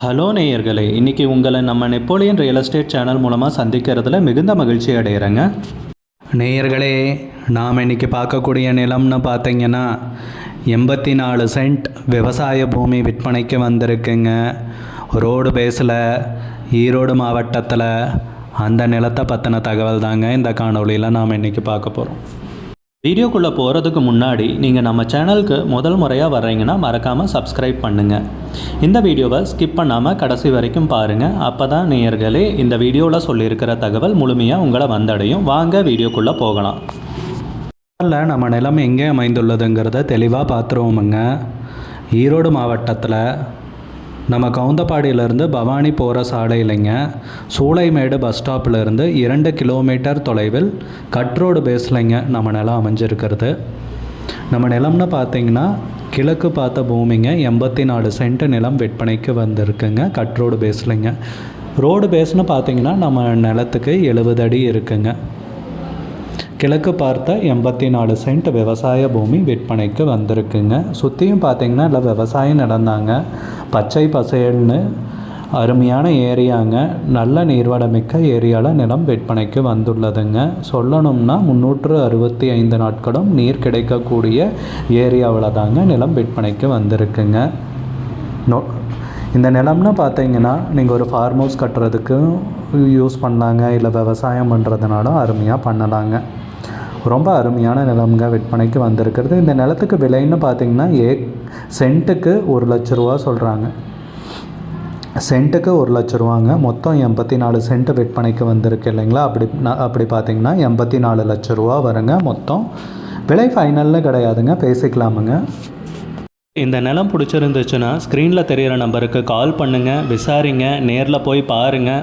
Hello நேயர்களே இன்றைக்கி உங்களை நம்ம நெப்போலியன் ரியல் எஸ்டேட் சேனல் மூலமாக சந்திக்கிறதுல மிகுந்த மகிழ்ச்சி அடைகிறேங்க நேயர்களே நாம் இன்றைக்கி பார்க்கக்கூடிய நிலம்னு பார்த்தீங்கன்னா எண்பத்தி நாலு சென்ட் விவசாய பூமி விற்பனைக்கு வந்திருக்குங்க. ரோடு பேஸில் ஈரோடு மாவட்டத்தில் அந்த நிலத்தை பற்றின தகவல் தாங்க இந்த காணொளியில் நாம் இன்றைக்கி பார்க்க போகிறோம் வீடியோக்குள்ளே போகிறதுக்கு முன்னாடி நீங்கள் நம்ம சேனலுக்கு முதல் முறையாக வர்றீங்கன்னா மறக்காமல் சப்ஸ்கிரைப் பண்ணுங்கள் இந்த வீடியோவை ஸ்கிப் பண்ணாமல் கடைசி வரைக்கும் பாருங்கள் அப்போ தான் நேயர்களே இந்த வீடியோவில் சொல்லியிருக்கிற தகவல் முழுமையாக உங்களை வந்தடையும். வாங்க வீடியோக்குள்ளே போகலாம். முதல்ல நம்ம நிலம் எங்கே அமைந்துள்ளதுங்கிறத தெளிவாக பார்த்துருவோமுங்க. ஈரோடு மாவட்டத்தில் நம்ம கவுந்தப்பாடியிலேருந்து பவானி போகிற சாலையிலைங்க சூளைமேடு பஸ் ஸ்டாப்லேருந்து இரண்டு கிலோமீட்டர் தொலைவில் கட்ரோடு பேஸ்லைங்க நம்ம நிலம் அமைஞ்சிருக்கிறது. நம்ம நிலம்னு பார்த்தீங்கன்னா கிழக்கு பார்த்த பூமிங்க. எண்பத்தி நாலு சென்ட் நிலம் விற்பனைக்கு வந்திருக்குங்க கட்ரோடு பேஸ்லைங்க ரோடு பேஸ்னு பார்த்தீங்கன்னா நம்ம நிலத்துக்கு எழுபது அடி இருக்குங்க. கிழக்கு பார்த்த எண்பத்தி நாலு சென்ட் விவசாய பூமி விற்பனைக்கு வந்திருக்குங்க. சுற்றியும் பார்த்தீங்கன்னா இல்லை விவசாயம் நடந்தாங்க பச்சை பசேல்னு அருமையான ஏரியாங்க. நல்ல நீர்வளமிக்க ஏரியாவில் நிலம் விற்பனைக்கு வந்துள்ளதுங்க. சொல்லணும்னா முந்நூற்று அறுபத்தி ஐந்து நாட்களும் நீர் கிடைக்கக்கூடிய ஏரியாவில் தாங்க நிலம் விற்பனைக்கு வந்திருக்குங்க. நோ இந்த நிலம்னு பார்த்தீங்கன்னா நீங்கள் ஒரு ஃபார்ம் ஹவுஸ் கட்டுறதுக்கும் யூஸ் பண்ணலாங்க. இல்லை விவசாயம் பண்ணுறதுனாலும் அருமையாக பண்ணலாங்க. ரொம்ப அருமையான நிலம்ங்க விற்பனைக்கு வந்திருக்கிறது. இந்த நிலத்துக்கு விலைன்னு பார்த்தீங்கன்னா ஏ சென்ட்டுக்கு ஒரு லட்ச ரூபா சொல்கிறாங்க சென்ட்டுக்கு ஒரு லட்ச ரூபாங்க. மொத்தம் எண்பத்தி நாலு சென்ட் விற்பனைக்கு வந்திருக்கு இல்லைங்களா? அப்படி நான் அப்படி பார்த்தீங்கன்னா எண்பத்தி நாலு லட்ச ரூபா வருங்க. மொத்தம் விலை ஃபைனல்னு கிடையாதுங்க. பேசிக்கலாமுங்க. இந்த நிலம் பிடிச்சிருந்துச்சுன்னா ஸ்க்ரீனில் தெரிகிற நம்பருக்கு கால் பண்ணுங்கள் விசாரிங்க நேரில் போய் பாருங்கள்